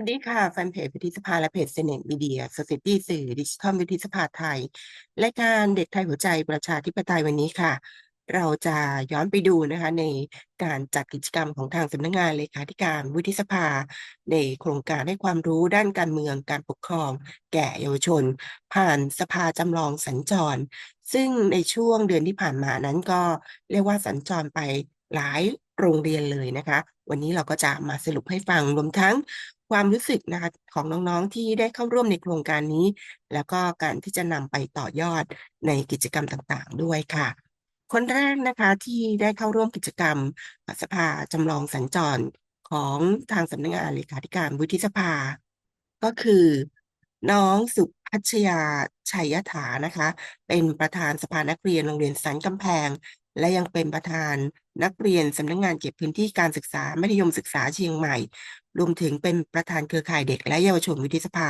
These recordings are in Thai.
สวัสดีค่ะ แฟนเพจวุฒิสภาและเพจเซเนตมีเดีย s เ c i ตี้สื่อดิจิทัลวุฒิสภาไทยรายการเด็กไทยหัวใจประชาธิปไตยวันนี้ค่ะ เราจะย้อนไปดูนะคะ ในการจัดกิจกรรมของทางสำนักงานเลขาธิการวุฒิสภา ในโครงการให้ความรู้ด้านการเมืองการปกครอง แก่เยาวชน ผ่านสภาจำลองสัญจร ซึ่งในช่วงเดือนที่ผ่านมานั้นก็เรียกว่าสัญจรไปหลายโรงเรียนเลยนะคะ วันนี้เราก็จะมาสรุปให้ฟังรวมทั้ง ความรู้สึกนะคะของน้องๆที่ได้เข้าร่วมในโครงการนี้ แล้วก็การที่จะนำไปต่อยอดในกิจกรรมต่างๆ ด้วยค่ะ คนแรกนะคะที่ได้เข้าร่วมกิจกรรมสภาจำลองสัญจรของทางสำนักงานเลขาธิการวุฒิสภา ก็คือ น้องสุพัชยาชัยฐานะคะ เป็นประธานสภานักเรียนโรงเรียนสันกำแพง และยังเป็นประธานนักเรียนสำนักงานเก็บพื้นที่การศึกษามัธยมศึกษาเชียงใหม่ รวมถึงเป็นประธานเครือข่ายเด็กและเยาวชนวุฒิสภา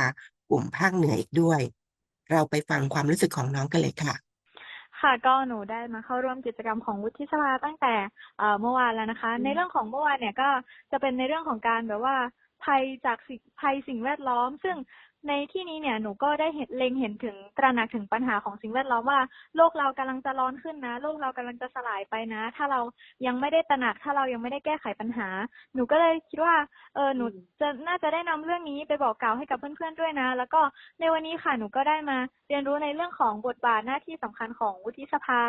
กลุ่มภาคเหนืออีกด้วย เราไปฟังความรู้สึกของน้องกันเลยค่ะค่ะก็หนูได้มาเข้าร่วมกิจกรรมของวุฒิสภาตั้งแต่เมื่อวานแล้วนะคะ ในเรื่องของเมื่อวานเนี่ยก็จะเป็นในเรื่องของการแบบว่าภัยจากภัยสิ่งแวดล้อม ซึ่ง ในที่นี้เนี่ยหนูก็ได้เห็นเล็งเห็นถึงตระหนักถึงปัญหาของสิ่งแวดล้อมว่าโลกเรากำลังจะร้อนขึ้นนะ โลกเรากำลังจะสลายไปนะ ถ้าเรายังไม่ได้ตระหนักถ้าเรายังไม่ได้แก้ไขปัญหา หนูก็เลยคิดว่าเออหนูจะน่าจะได้นำเรื่องนี้ไปบอกกล่าวให้กับเพื่อนๆด้วยนะ แล้วก็ในวันนี้ค่ะหนูก็ได้มาเรียนรู้ในเรื่องของบทบาทหน้าที่สำคัญของวุฒิสภา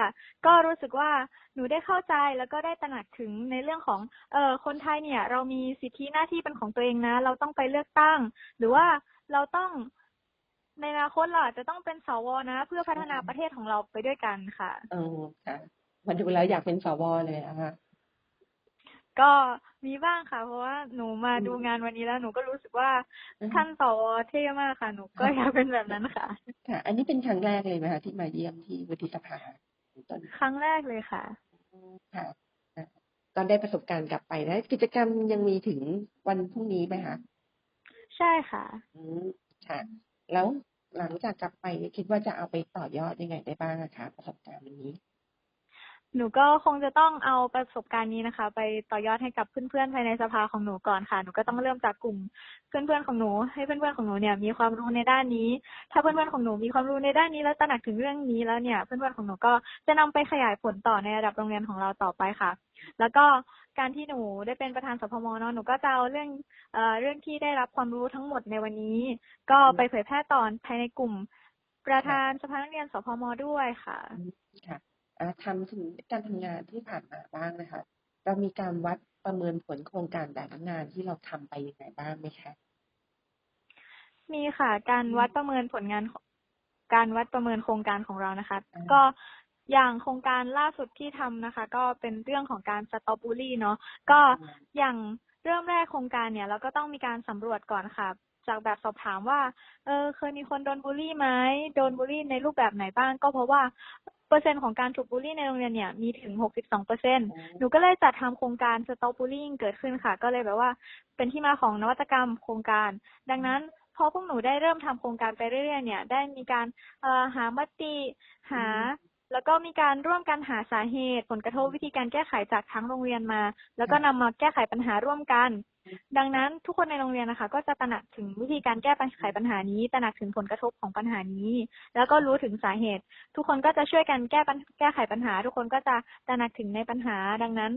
ก็รู้สึกว่าหนูได้เข้าใจแล้วก็ได้ตระหนักถึงในเรื่องของเออคนไทยเนี่ย เรามีสิทธิหน้าที่เป็นของตัวเองนะ เราต้องไปเลือกตั้ง หรือว่า เราต้องในอนาคตเราอาจจะต้องเป็นสวนะ เพื่อพัฒนาประเทศของเราไปด้วยกันค่ะอ๋อค่ะมาดูแล้วอยากเป็นสวเลยนะคะก็มีบ้างค่ะ เพราะว่าหนูมาดูงานวันนี้แล้วหนูก็รู้สึกว่าท่านสวเท่มากค่ะ หนูก็อยากเป็นแบบนั้นค่ะ ค่ะ อันนี้เป็นครั้งแรกเลยไหมคะที่มาเยี่ยมที่วุฒิสภาครั้งแรกเลยค่ะค่ะก็ได้ประสบการณ์กลับไปแล้วกิจกรรมยังมีถึงวันพรุ่งนี้ไหมคะ ใช่ค่ะอืมค่ะ แล้วหลังจากกลับไปคิดว่าจะเอาไปต่อยอดยังไงได้บ้างคะประสบการณ์วันนี้ หนูก็คงจะต้องเอาประสบการณ์นี้นะคะ ไปต่อยอดให้กับเพื่อนๆภายในสภาของหนูก่อนค่ะ หนูก็ต้องเริ่มจากกลุ่มเพื่อนๆของหนู ให้เพื่อนๆของหนูเนี่ยมีความรู้ในด้านนี้ ถ้าเพื่อนๆของหนูมีความรู้ในด้านนี้แล้วตระหนักถึงเรื่องนี้แล้วเนี่ย เพื่อนๆของหนูก็จะนำไปขยายผลต่อในระดับโรงเรียนของเราต่อไปค่ะ แล้วก็การที่หนูได้เป็นประธานสพมเนาะหนูก็จะเอาเรื่องเอ่อเรื่องที่ได้รับความรู้ทั้งหมดในวันนี้ ก็ไปเผยแพร่ต่อภายในกลุ่ม ประธานสภานักเรียนสพมด้วยค่ะค่ะ ทำถึงการทำงานที่ผ่านมาบ้างนะคะ เรามีการวัดประเมินผลโครงการแต่ละงานที่เราทำไปยังไงบ้างไหมคะ มีค่ะ การวัดประเมินผลงาน การวัดประเมินโครงการของเรานะคะ ก็อย่างโครงการล่าสุดที่ทำนะคะ ก็เป็นเรื่องของการสต็อปบูลลี่เนาะก็อย่างเริ่มแรกโครงการเนี่ย เราก็ต้องมีการสำรวจก่อนค่ะ จากแบบสอบถามว่า เออ เคยมีคนโดนบูลลี่ไหมโดนบูลลี่ในรูปแบบไหนบ้าง ก็เพราะว่าเปอร์เซ็นต์ของการถูกบูลลี่ในโรงเรียนเนี่ยมีถึง 62เปอร์เซ็นต์หนูก็เลยจัดทำโครงการ Stop Bullying เกิดขึ้นค่ะ ก็เลยแบบว่าเป็นที่มาของนวัตกรรมโครงการ ดังนั้นพอพวกหนูได้เริ่มทำโครงการไปเรื่อยๆเนี่ย ได้มีการหามติหา แล้วก็มีการร่วมกันหาสาเหตุ ผลกระทบวิธีการแก้ไขจากทั้งโรงเรียนมา แล้วก็นำมาแก้ไขปัญหาร่วมกัน ดังนั้นทุกคนในโรงเรียนนะคะ ก็จะตระหนักถึงวิธีการแก้ไขปัญหานี้ ตระหนักถึงผลกระทบของปัญหานี้ แล้วก็รู้ถึงสาเหตุ ทุกคนก็จะช่วยกันแก้แก้ไขปัญหา ทุกคนก็จะตระหนักถึงในปัญหา ดังนั้น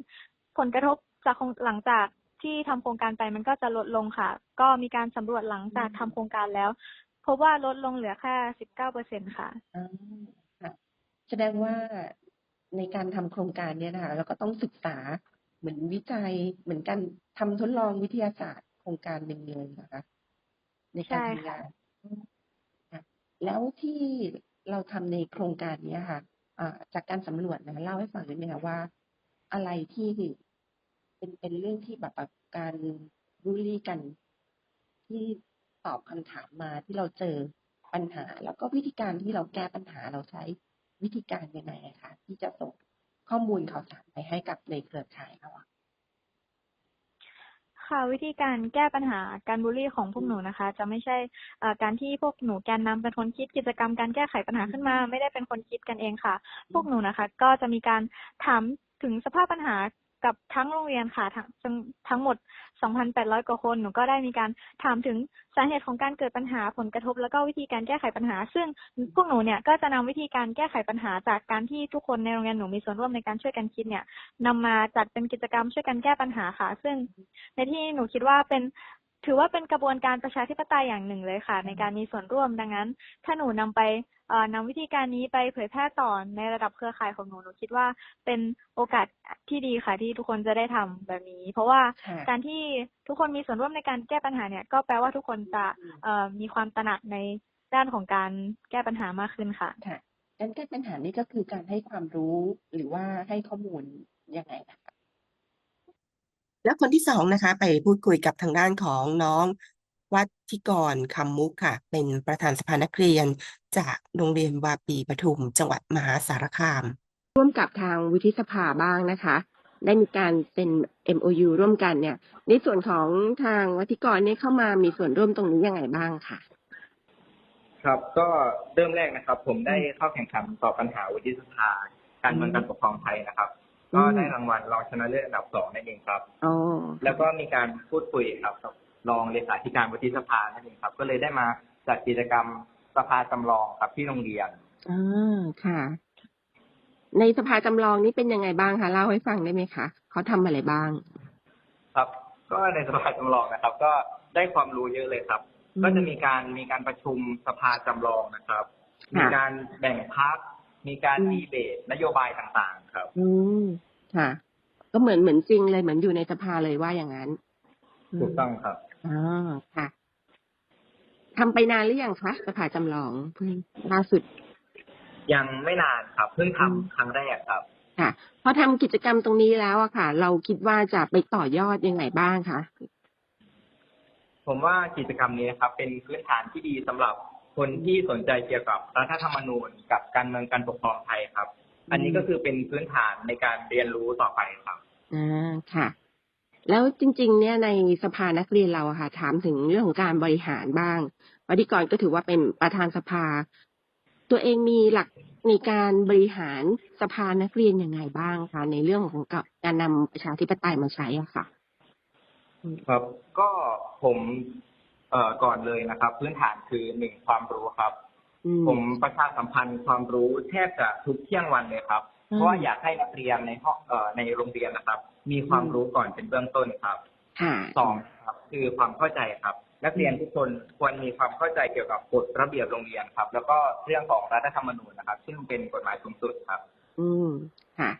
ผลกระทบจากหลังจากที่ทำโครงการไปมันก็จะลดลงค่ะ ก็มีการสำรวจหลังจากทำโครงการแล้วพบว่าลดลงเหลือแค่สิบเก้าเปอร์เซ็นค่ะแสดงว่าในการทำโครงการเนี่ยนะคะเราก็ต้องศึกษา เหมือนวิจัยเหมือนกันทำทดลองวิทยาศาสตร์โครงการหนึ่งเลยนะคะในการทำงานแล้วที่เราทำในโครงการนี้ค่ะจากการสำรวจนะเล่าให้ฟังได้ไหมคะว่า อะไรที่เป็นเป็นเรื่องที่แบบการบูลลี่กันที่ตอบคำถามมาที่เราเจอปัญหา แล้วก็วิธีการที่เราแก้ปัญหาเราใช้วิธีการยังไงคะที่จะส่ง ข้อมูลข่าวสารไปให้กับในเครือข่ายเราค่ะวิธีการแก้ปัญหาการบูลลี่ของพวกหนูนะคะ จะไม่ใช่การที่พวกหนูแกนนำเป็นคนคิดกิจกรรมการแก้ไขปัญหาขึ้นมา ไม่ได้เป็นคนคิดกันเองค่ะ พวกหนูนะคะ ก็จะมีการถามถึงสภาพปัญหา กับทั้งโรงเรียนค่ะทั้งทั้งหมด 2,800 กว่าคน หนูก็ได้มีการถามถึงสาเหตุของการเกิดปัญหาผลกระทบ แล้วก็วิธีการแก้ไขปัญหา ซึ่งพวกหนูเนี่ยก็จะนำวิธีการแก้ไขปัญหาจากการที่ทุกคนในโรงเรียนหนูมีส่วนร่วมในการช่วยกันคิดเนี่ยนำมาจัดเป็นกิจกรรมช่วยกันแก้ปัญหาค่ะ ซึ่งในที่หนูคิดว่าเป็น ถือว่าเป็นกระบวนการประชาธิปไตยอย่างหนึ่งเลยค่ะ ในการมีส่วนร่วมดังนั้น ถ้าหนูนำไปเอ่อนำวิธีการนี้ไปเผยแพร่ต่อในระดับเครือข่ายของหนูหนูคิดว่าเป็นโอกาสที่ดีค่ะที่ทุกคนจะได้ทำแบบนี้ เพราะว่าค่ะการที่ทุกคนมีส่วนร่วมในการแก้ปัญหาเนี่ย ก็แปลว่าทุกคนจะเอ่อมีความตระหนักในด้านของการแก้ปัญหามากขึ้นค่ะค่ะการแก้ปัญหานี่ก็คือการให้ความรู้หรือว่าให้ข้อมูลยังไงนะคะ แล้วคนที่สองนะคะ ไปพูดคุยกับทางด้านของน้องวัธิกรคำมุกค่ะ เป็นประธานสภานักเรียน จากโรงเรียนวาปีปทุม จังหวัดมหาสารคาม ร่วมกับทางวุฒิสภาบ้างนะคะ ได้มีการเป็น MOU ร่วมกันเนี่ย ในส่วนของทางวัธิกรเนี่ยเข้ามามีส่วนร่วมตรงนี้ยังไงบ้างค่ะ ครับก็เริ่มแรกนะครับ ผมได้เข้าแข่งขันตอบปัญหาวุฒิสภาการเมืองการปกครองไทยนะครับอืม ก็ได้รางวัลรองชนะเลิศอันดับสองนั่นเองครับอ๋อแล้วก็มีการพูดคุยครับกับรองเลขาธิการวุฒิสภานั่นเองครับ ก็เลยได้มาจัดกิจกรรมสภาจำลองครับที่โรงเรียนอ่าค่ะ ในสภาจำลองนี้เป็นยังไงบ้างคะเล่าให้ฟังได้ไหมคะเขาทำอะไรบ้าง ครับ ก็ในสภาจำลองนะครับ ก็ได้ความรู้เยอะเลยครับอืมก็จะมีการมีการประชุมสภาจำลองนะครับค่ะมีการแบ่งพัก มีการอืมดีเบตนโยบายต่างๆ ครับ อืมค่ะ ก็เหมือนเหมือนจริงเลยเหมือนอยู่ในสภาเลยว่าอย่างนั้นถูกต้องครับอ๋อค่ะทำไปนานหรือยังคะสภาจำลองเพิ่งล่าสุด ยังไม่นานครับ เพิ่งทำอืมครั้งแรกครับ ค่ะพอทำกิจกรรมตรงนี้แล้วอะค่ะ เราคิดว่าจะไปต่อยอดยังไงบ้างคะผมว่ากิจกรรมนี้นะครับ เป็นพื้นฐานที่ดีสำหรับ คนที่สนใจเกี่ยวกับรัฐธรรมนูญกับการเมืองการปกครองไทยครับ อันนี้ก็คือเป็นพื้นฐานในการเรียนรู้ต่อไปครับอ่าค่ะ แล้วจริง ๆ เนี่ยในสภานักเรียนเราอะค่ะ ถามถึงเรื่องของการบริหารบ้างวธิกรก็ถือว่าเป็นประธานสภา ตัวเองมีหลักในการบริหารสภานักเรียนยังไงบ้างคะในเรื่องของการนำประชาธิปไตยมาใช้อะค่ะ ครับ ก็ผม เอ่อก่อนเลยนะครับ พื้นฐานคือหนึ่งความรู้ครับ อืม ผมประชาสัมพันธ์ความรู้แทบจะทุกเที่ยงวันเลยครับ อืม เพราะว่าอยากให้นักเรียนในห้องเอ่อในโรงเรียนนะครับ มีความอืมรู้ก่อนเป็นเบื้องต้นครับ ค่ะ สองครับคือความเข้าใจครับ นักเรียนทุกคนควรมีความเข้าใจเกี่ยวกับกฎระเบียบโรงเรียนครับ แล้วก็เรื่องของรัฐธรรมนูญนะครับ ซึ่งเป็นกฎหมายสูงสุดครับ อืม ค่ะ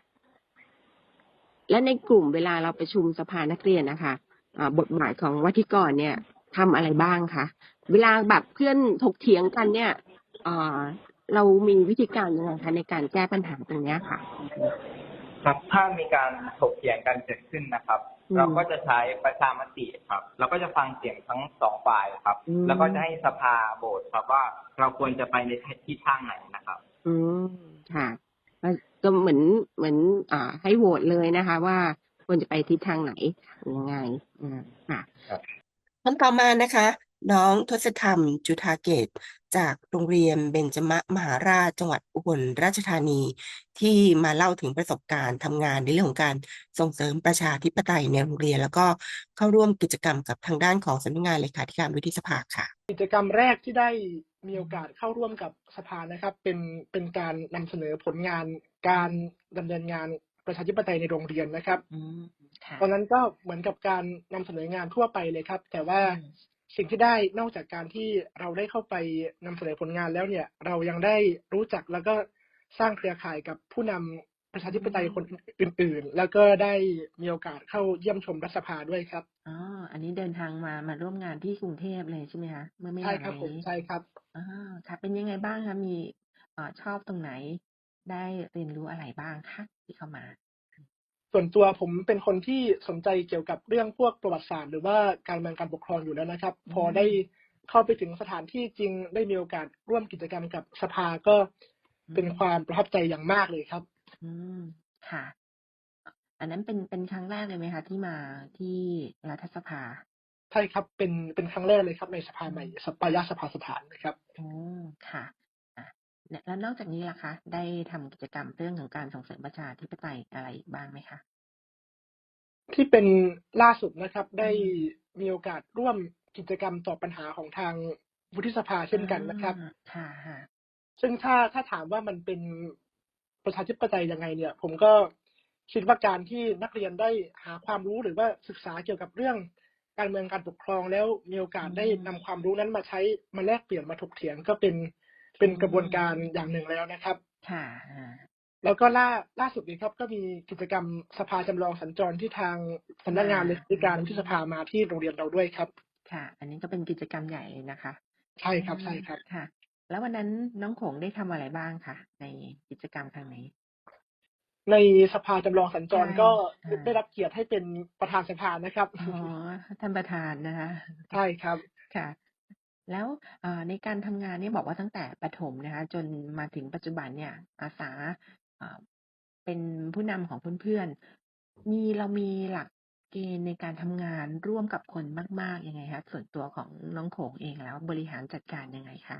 และในกลุ่มเวลาเราประชุมสภานักเรียนนะคะอ่าบทบาทของวัธิกรเนี่ย ทำอะไรบ้างคะเวลาแบบเพื่อนถกเถียงกันเนี่ยอ่าเรามีวิธีการยังไงคะในการแก้ปัญหาตรงเนี้ยค่ะ ครับถ้ามีการถกเถียงกันเกิดขึ้นนะครับ อืมเราก็จะใช้ประชามติครับ เราก็จะฟังเสียงทั้งสองฝ่ายครับ อืม แล้วก็จะให้สภาโหวตครับว่าเราควรจะไปในทิศทางไหนนะครับ อืมค่ะก็ก็เหมือนเหมือนอ่าให้โหวตเลยนะคะ ว่าควรจะไปทิศทางไหนยังไงอ่าค่ะครับ คนต่อมานะคะ น้องทศธรรมจุธาเกต จากโรงเรียนเบญจมมหาราชจังหวัดอุบลราชธานี ที่มาเล่าถึงประสบการณ์ทำงานในเรื่องของการส่งเสริมประชาธิปไตยในโรงเรียน แล้วก็เข้าร่วมกิจกรรมกับทางด้านของสำนักงานเลขาธิการวุฒิสภาค่ะ กิจกรรมแรกที่ได้มีโอกาสเข้าร่วมกับสภานะครับ เป็นเป็นการนำเสนอผลงานการดำเนินงานประชาธิปไตยในโรงเรียนนะครับอืมค่ะ ตอนนั้นก็เหมือนกับการนำเสนองานทั่วไปเลยครับ แต่ว่าสิ่งที่ได้นอกจากการที่เราได้เข้าไปนำเสนอผลงานแล้วเนี่ย เรายังได้รู้จักแล้วก็สร้างเครือข่ายกับผู้นำประชาธิปไตยคนอื่น ๆ แล้วก็ได้มีโอกาสเข้าเยี่ยมชมรัฐสภาด้วยครับอ๋ออันนี้เดินทางมามาร่วมงานที่กรุงเทพเลยใช่ไหมคะเมื่อไม่ใช่นานครับผมนี้ใช่ครับอ่าค่ะ เป็นยังไงบ้างคะมีเอ่อชอบตรงไหน ได้เรียนรู้อะไรบ้างคะที่เข้ามา ส่วนตัวผมเป็นคนที่สนใจเกี่ยวกับเรื่องพวกประวัติศาสตร์หรือว่าการเมืองการปกครองอยู่แล้วนะครับอืมพอได้เข้าไปถึงสถานที่จริงได้มีโอกาสร่วมกิจกรรมกับสภาก็เป็นความประทับใจอย่างมากเลยครับ อืมค่ะ อันนั้นเป็นเป็นครั้งแรกเลยไหมคะ ที่มาที่รัฐสภาใช่ครับเป็นเป็นครั้งแรกเลยครับ ในสภาใหม่สปายาสภาสถานนะครับโอ้ค่ะอะเนี่ย แล้วนอกจากนี้ล่ะคะ ได้ทำกิจกรรมเรื่องของการส่งเสริมประชาธิปไตยอะไรอีกบ้างไหมคะที่เป็นล่าสุดนะครับ ได้มีโอกาสร่วมกิจกรรมตอบปัญหาของทางวุฒิสภาเช่นกันนะครับอ่าค่ะค่ะซึ่งถ้าถ้าถามว่ามันเป็นประชาธิปไตยยังไงเนี่ย ผมก็คิดว่าการที่นักเรียนได้หาความรู้หรือว่าศึกษาเกี่ยวกับเรื่องการเมืองการปกครองแล้วมีโอกาสได้นำความรู้นั้นมาใช้มาแลกเปลี่ยนมาถกเถียงก็เป็น เป็นกระบวนการอย่างหนึ่งแล้วนะครับค่ะอ่าแล้วก็ล่าล่าสุดนี้ครับก็มีกิจกรรมสภาจำลองสัญจรที่ทางสำนักงานเลขาธิการวุฒิสภามาที่โรงเรียนเราด้วยครับ ค่ะ อันนี้ก็เป็นกิจกรรมใหญ่เลยนะคะ ใช่ครับใช่ครับค่ะ แล้ววันนั้นน้องขงได้ทำอะไรบ้างคะในกิจกรรมครั้งนี้ ในสภาจำลองสัญจรใช่ก็ใช่ได้รับเกียรติให้เป็นประธานสภานะครับอ๋อท่านประธานนะคะใช่ครับค่ะ แล้วในการทำงานเนี่ยบอกว่าตั้งแต่ประถมนะคะ จนมาถึงปัจจุบันเนี่ย อาสาเอ่อเป็นผู้นำของเพื่อนๆ มีเรามีหลักเกณฑ์ในการทำงานร่วมกับคนมากๆยังไงคะส่วนตัวของน้องโขงเองแล้ว บริหารจัดการยังไงคะ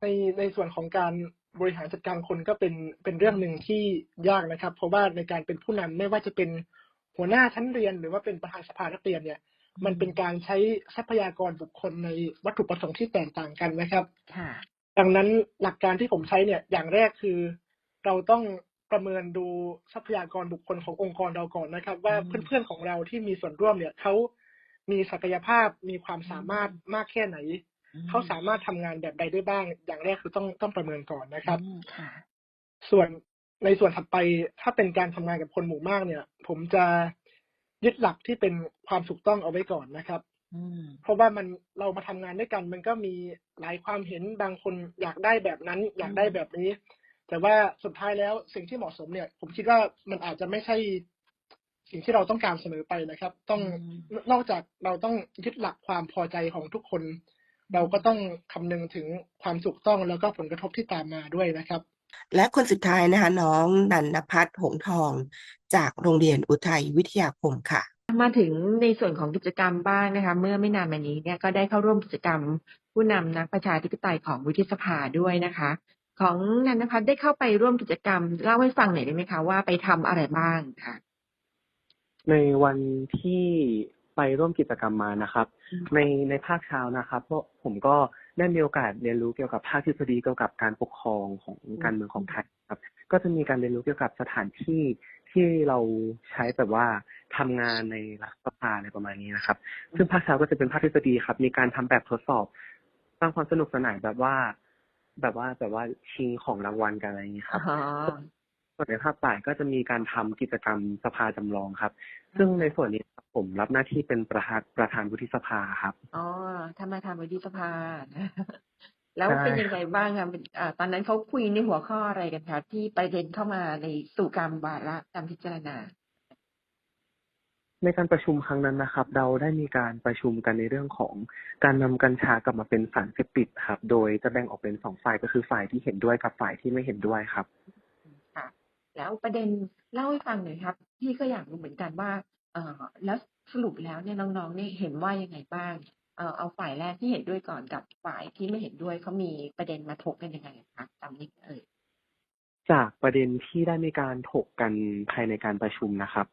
ในในส่วนของการบริหารจัดการคนก็เป็นเป็นเรื่องหนึ่งที่ยากนะครับ เพราะว่าในการเป็นผู้นำไม่ว่าจะเป็นหัวหน้าชั้นเรียน หรือว่าเป็นประธานสภานักเรียนเนี่ย มันเป็นการใช้ทรัพยากรบุคคลในวัตถุประสงค์ที่แตกต่างกันนะครับค่ะดังนั้นหลักการที่ผมใช้เนี่ยอย่างแรกคือ เราต้องประเมินดูทรัพยากรบุคคลขององค์กรเราก่อนนะครับ ว่าอืมเพื่อนๆของเราที่มีส่วนร่วมเนี่ยเขามีศักยภาพมีความสามารถมากแค่ไหนเขาสามารถทำงานแบบใดได้บ้าง อย่างแรกคือต้องต้องประเมินก่อนนะครับอืมค่ะส่วนในส่วนถัดไปถ้าเป็นการทำงานกับคนหมู่มากเนี่ย ผมจะ ยึดหลักที่เป็นความถูกต้องเอาไว้ก่อนนะครับอืมเพราะว่ามันเรามาทำงานด้วยกัน มันก็มีหลายความเห็นบางคนอยากได้แบบนั้น อยากได้แบบนี้ แต่ว่าสุดท้ายแล้วสิ่งที่เหมาะสมเนี่ย ผมคิดว่ามันอาจจะไม่ใช่ สิ่งที่เราต้องการเสนอไปนะครับ ต้องอืมนอกจากเราต้องยึดหลักความพอใจของทุกคน เราก็ต้องคำนึงถึงความถูกต้องแล้วก็ผลกระทบที่ตามมาด้วยนะครับ และคนสุดท้ายนะคะน้องนันนพัฒน์หงส์ทอง จากโรงเรียนอุทัยวิทยาคมค่ะ มาถึงในส่วนของกิจกรรมบ้างนะคะ เมื่อไม่นานมานี้เนี่ยก็ได้เข้าร่วมกิจกรรม ผู้นำนักประชาธิปไตยของวุฒิสภาด้วยนะคะ ของนันทพัฒน์ได้เข้าไปร่วมกิจกรรมเล่าให้ฟังหน่อยได้ไหมคะว่าไปทำอะไรบ้างค่ะ ในวันที่ไปร่วมกิจกรรมมานะครับอืมในในภาคเช้านะครับเพราะผมก็ ได้มีโอกาสเรียนรู้เกี่ยวกับภาคทฤษฎีเกี่ยวกับการปกครองของการเมืองของไทยครับ ก็จะมีการเรียนรู้เกี่ยวกับสถานที่ที่เราใช้แบบว่าทำงานในรัฐสภาอะไรประมาณนี้นะครับ ซึ่งภาคเช้าก็จะเป็นภาคทฤษฎีครับ มีการทำแบบทดสอบสร้างความสนุกสนานแบบว่า แบบว่าแบบว่าชิงของรางวัลกันอะไรอย่างนี้ครับ ส่วนในภาคบ่ายก็จะมีการทำกิจกรรมสภาจำลองครับ ซึ่งในส่วนนี้ครับผมรับหน้าที่เป็นประธานประธานวุฒิสภาครับอ๋อทำมาทำวุฒิสภา แล้วใช่เป็นยังไงบ้างคะเป็นอ่าตอนนั้นเขาคุยในหัวข้ออะไรกันคะที่ประเด็นเข้ามาในสู่การวาระการพิจารณา ในการประชุมครั้งนั้นนะครับ เราได้มีการประชุมกันในเรื่องของการนำกัญชากลับมาเป็นสารเสพติดครับ โดยจะแบ่งออกเป็นสองฝ่ายก็คือฝ่ายที่เห็นด้วยกับฝ่ายที่ไม่เห็นด้วยครับค่ะ แล้วประเด็นเล่าให้ฟังหน่อยครับ พี่ก็อยากรู้เหมือนกันว่า เออแล้วสรุปแล้วเนี่ยน้องๆเนี่ยเห็นว่ายังไงบ้างเออเอาฝ่ายแรกที่เห็นด้วยก่อนกับฝ่ายที่ไม่เห็นด้วยเขามีประเด็นมาถกกันยังไงคะตามนี้เอ่ยจากประเด็นที่ได้มีการถกกันภายในการประชุมนะครับ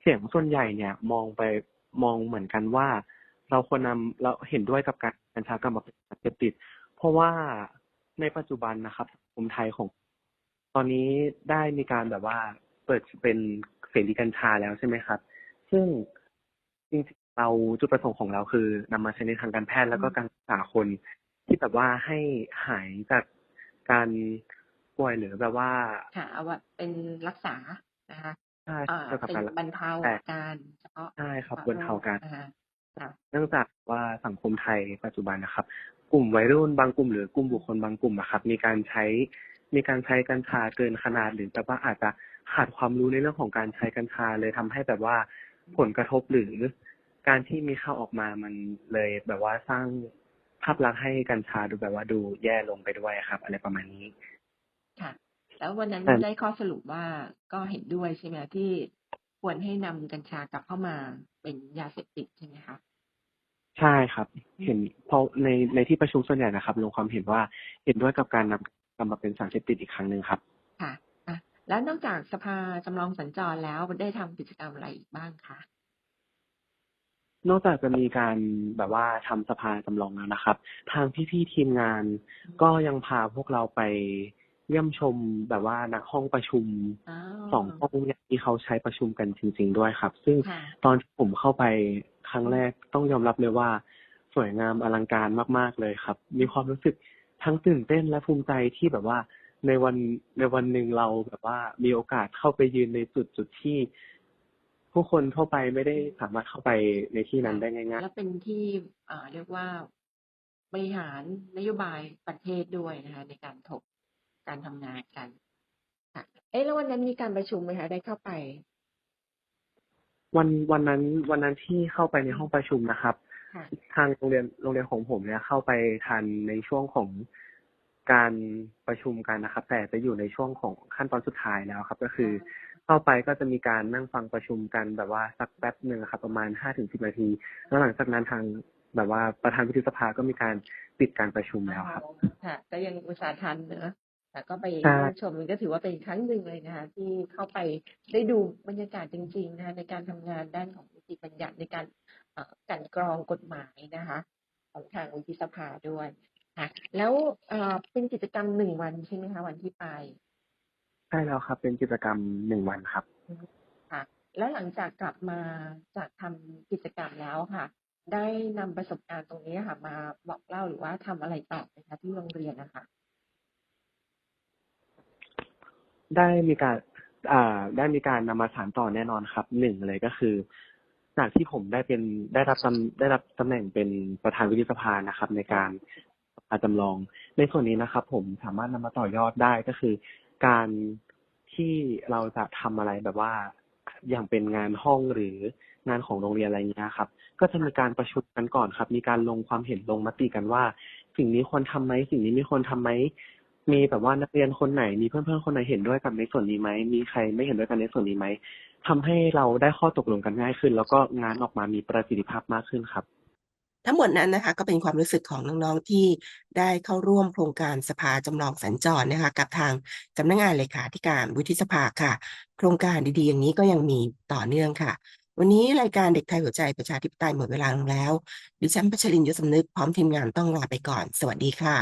เสียงส่วนใหญ่เนี่ย มองไปมองเหมือนกันว่า เราควรนำเราเห็นด้วยกับการกัญชากรรมเป็นสารเสพติด เพราะว่าในปัจจุบันนะครับสังคมไทยของ ตอนนี้ได้มีการแบบว่าเปิดเป็นเสรีกัญชาแล้วใช่ไหมครับ ซึ่งจริงๆเราจุดประสงค์ของเราคือนำมาใช้ในทางการแพทย์แล้วก็การรักษาคนที่แบบว่าให้หายจากการป่วยหรือแบบว่าค่ะเอาว่าเป็นรักษานะคะใช่เอ่อเกี่ยวกับเป็นการรักบรรเทาแต่อาการเฉพาะใช่ครับเฉบนเทาการโรคอ่าค่ะเนื่องจากว่าสังคมไทยปัจจุบันนะครับ กลุ่มวัยรุ่นบางกลุ่มหรือกลุ่มบุคคลบางกลุ่มอะครับ มีการใช้ มีการใช้กัญชาเกินขนาดหรือแบบว่าอาจจะขาดความรู้ในเรื่องของการใช้กัญชาเลยทำให้แบบว่าผลกระทบหรือการที่มีข่าวออกมามันเลยแบบว่าสร้างภาพลักษณ์ให้กัญชาดูแบบว่าดูแย่ลงไปด้วยครับ อะไรประมาณนี้ค่ะ แล้ววันนั้นได้ข้อสรุปว่าก็เห็นด้วยใช่ไหมที่ควรให้นำกัญชากลับเข้ามาเป็นยาเสพติดใช่ไหมคะใช่ครับ เห็นเพราะในในที่ประชุมส่วนใหญ่นะครับลงความเห็นว่าเห็นด้วยกับการนำ กลับมาเป็นสารเสพติดอีกครั้งหนึ่งครับ ค่ะอะแล้วนอกจากสภาจำลองสัญจรแล้วได้ทำกิจกรรมอะไรอีกบ้างคะนอกจากจะมีการแบบว่าทำสภาจำลองแล้วนะครับ ทางพี่ๆทีมงาน ก็ยังพาพวกเราไปเยี่ยมชมแบบว่านักห้องประชุมอ๋อสองห้องเนี่ยที่เขาใช้ประชุมกันจริง ๆ ด้วยครับ ซึ่งค่ะตอนที่ผมเข้าไปครั้งแรกต้องยอมรับเลยว่า สวยงามอลังการมาก ๆเลยครับ มีความรู้สึก ทั้งตื่นเต้นและภูมิใจที่แบบว่าในวันในวันหนึ่งเราแบบว่ามีโอกาสเข้าไปยืนในจุดจุดที่ผู้คนทั่วไปไม่ได้สามารถเข้าไปในที่นั้นได้ง่ายและเป็นที่เอ่อเรียกว่าบริหารนโยบายประเทศด้วยนะคะ ในการถกการทำงานกันค่ะเอ๊ะแล้ววันนั้นมีการประชุมไหมคะได้เข้าไปๆวันวันนั้นวันนั้นที่เข้าไปในห้องประชุมนะครับค่ะ ทางโรงเรียนโรงเรียนของผมเนี่ยเข้าไปทันในช่วงของการประชุมกันนะครับ แต่จะอยู่ในช่วงของขั้นตอนสุดท้ายแล้วครับ ก็คือเข้าไปก็จะมีการนั่งฟังประชุมกันแบบว่าสักแป๊บหนึ่งครับ ประมาณห้าถึงสิบนาที แล้วหลังจากนั้นทางแบบว่าประธานวุฒิสภาก็มีการปิดการประชุมแล้วครับค่ะก็ยังอุตส่าห์ทันเนอะแต่ก็ไปใช่เยี่ยมชมมันก็ถือว่าเป็นครั้งหนึ่งเลยนะคะที่เข้าไปได้ดูบรรยากาศจริงๆนะคะในการทำงานด้านของนิติบัญญัติในการเอ่อ กลันกรองกฎหมายนะคะของทางวุฒิสภาด้วยค่ะแล้วเอ่อเป็นกิจกรรมหนึ่งวันใช่ไหมคะ วันที่ไปใช่แล้วครับ เป็นกิจกรรมหนึ่งวันครับค่ะ แล้วหลังจากกลับมาจากทำกิจกรรมแล้วค่ะ ได้นำประสบการณ์ตรงนี้ค่ะ มาบอกเล่าหรือว่าทำอะไรต่อไหมคะที่โรงเรียนนะคะได้มีการอ่าได้มีการนำมาสานต่อแน่นอนครับหนึ่งเลยก็คือ จากที่ผมได้เป็นได้รับตำได้รับตำแหน่งเป็นประธานวิทยสภานะครับ ในการสภาจำลองในส่วนนี้นะครับ ผมสามารถนำมาต่อยอดได้ก็คือ การที่เราจะทำอะไรแบบว่าอย่างเป็นงานห้องหรืองานของโรงเรียนอะไรเงี้ยครับ ก็จะมีการประชุมกันก่อนครับ มีการลงความเห็นลงมติกันว่า สิ่งนี้ควรทำไหมสิ่งนี้ไม่ควรทำไหมมีแบบว่านักเรียนคนไหนมีเพื่อนๆคนไหนเห็นด้วยกับในส่วนนี้ไหมมีใครไม่เห็นด้วยกันในส่วนนี้ไหม ทำให้เราได้ข้อตกลงกันง่ายขึ้น แล้วก็งานออกมามีประสิทธิภาพมากขึ้นครับ ทั้งหมดนั้นนะคะ ก็เป็นความรู้สึกของน้องๆที่ได้เข้าร่วมโครงการสภาจำลองสัญจรนะคะ กับทางสำนักงานเลขาธิการวุฒิสภาค่ะ โครงการดีๆ อย่างนี้ก็ยังมีต่อเนื่องค่ะ วันนี้รายการเด็กไทยหัวใจประชาธิปไตยหมดเวลาลงแล้ว ดิฉันพัชรินยศสำนึกพร้อมทีมงานต้องลาไปก่อน สวัสดีค่ะ